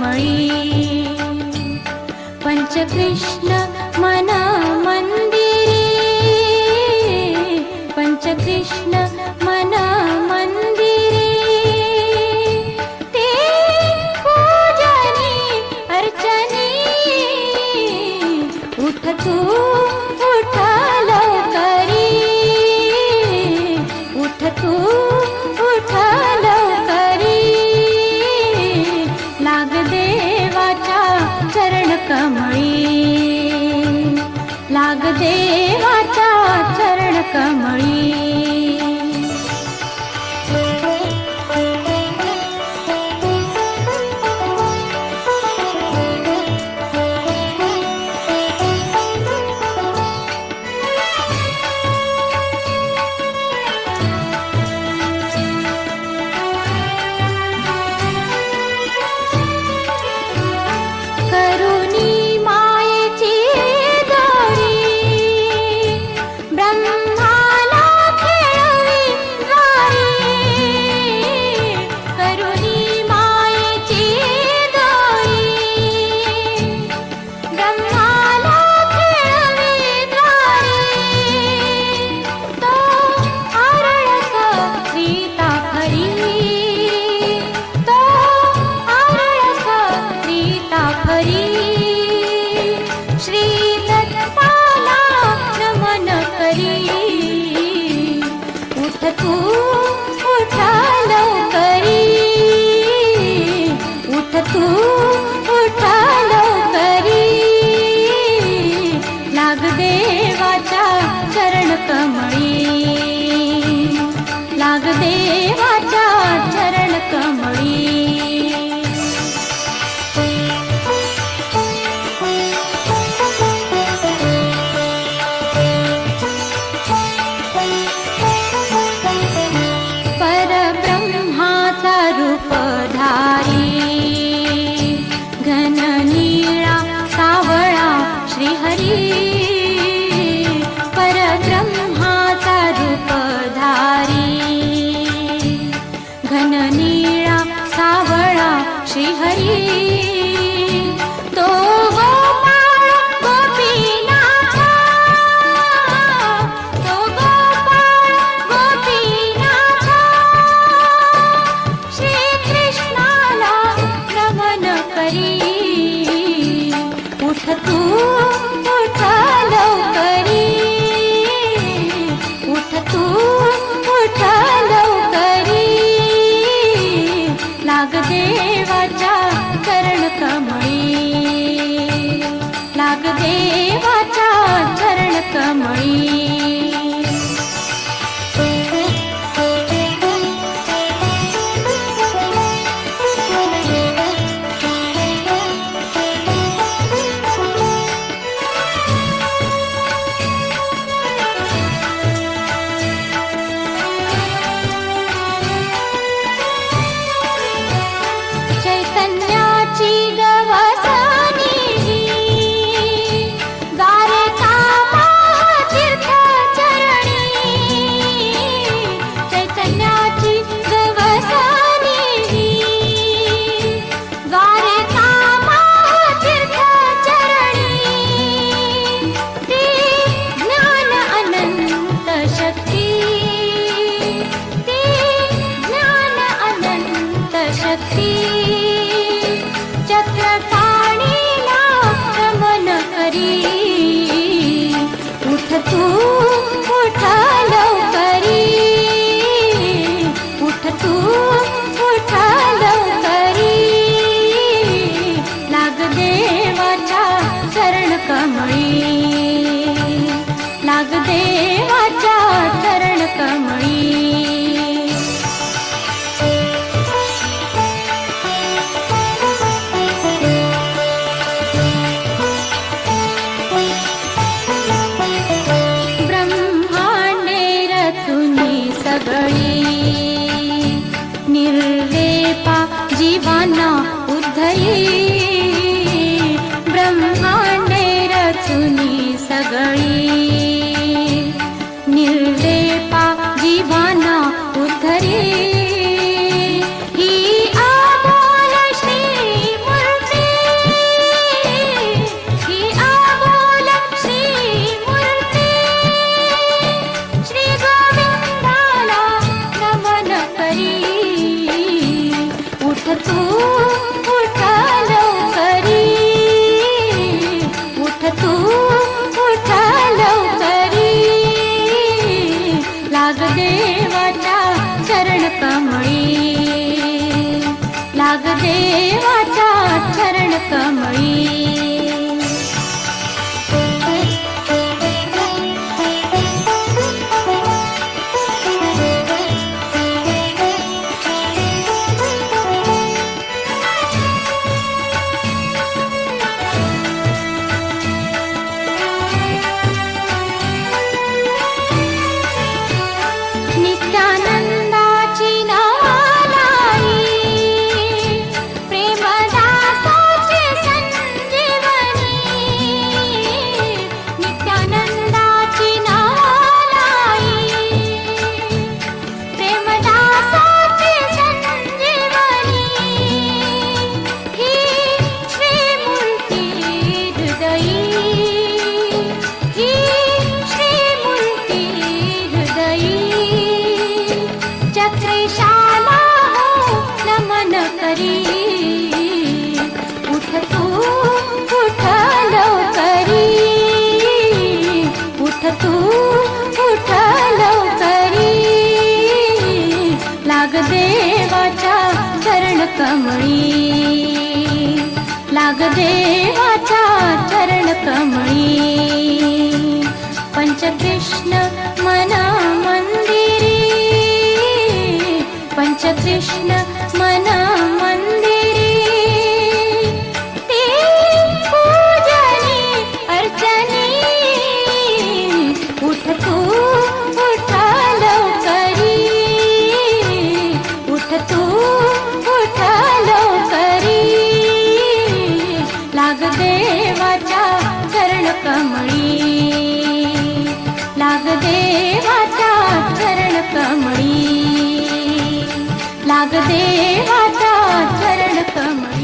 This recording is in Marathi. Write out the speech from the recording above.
मयि पञ्चकृष्ण मन मन्दिरे पञ्चकृष्ण कमळी लाग देवाचा चरण कमळी देवाचा चरण कमळी लाग देवाचा चरण कमळी ಕಮಣಿ शक्ती चक्रपाणी मन करी उठ तू उठ लवकरी उठ तू उठ लवकरी लाग देवाच्या चरण कमळी जीवाना उद्धये चरण कमणी पञ्चकृष्ण मना मन्दिर पञ्चकृष्ण नागदेवाचा चरण कमल